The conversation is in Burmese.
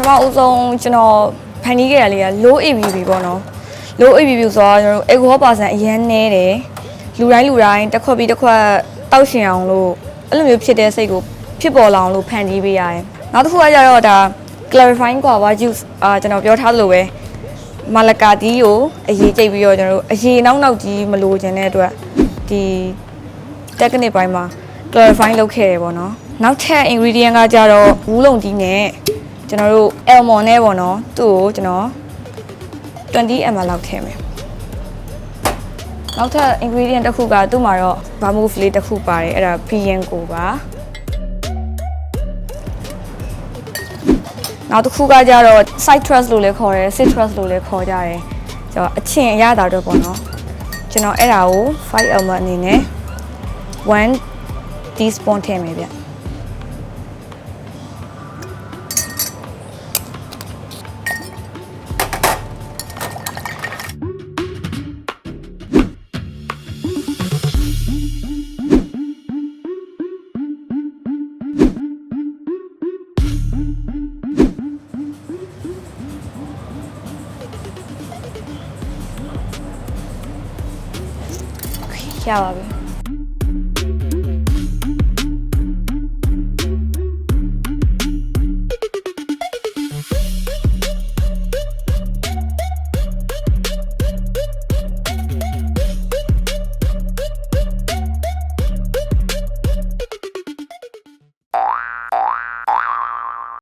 ပထမဦးဆုံးကျွန်တော်ဖန်တီးခဲ့ရလေးက low ABV ပေါ့နော် low ABV ဆိုတော့ကျွန်တော်တို့ alcohol percent အရန်နည်းတယ်လူတိုင်းလူတိုင်းတစ်ခွက်ပြီးတစ်ခွက်တောက်ရှင်အောင်လို့အဲ့လိုမျိုးဖြစ်တဲ့စိတ်ကိုဖြစ်ပေါ်လာအောင်လို့ဖန်တီးပေးရတယ်နောက်တစ်ခုကကြတော့ဒါ clarifying guava juice အာကျွန်တော်ပြောထားသလိုပဲမာလကာတီကိုအရေးကြိတ်ပြီးတော့ကျွန်တော်တို့အရေးနောက်နောက်ကြီးမလိုချင်တဲ့အတွက်ဒီ technique ဘိုင်းမှာ clarify လုပ်ခဲ့တယ်ပေါ့နော်နောက်ထပ် ingredient ကကြတော့ဝူးလုံကြီးနဲ့ ကျွန်တော်တို့ almond နဲ့ပေါ့နော်သူ့ကိုကျွန်တော်20 ml လောက်ထည့်မယ်နောက်ထပ် ingredient တစ်ခုကသူ့မှာတော့ vermouth လေးတစ်ခုပါတယ်အဲ့ဒါ PN ကိုပါနောက်တစ်ခုကကြတော့ citrus လို့လည်းခေါ်တယ် citrus လို့လည်းခေါ်ကြတယ်ကျွန်တော်အချင်အရသာတော့ပေါ့နော်ကျွန်တော်အဲ့ဒါကို5 ml အနေနဲ့1 teaspoon ထည့်မယ်ဗျ ရပါပြီ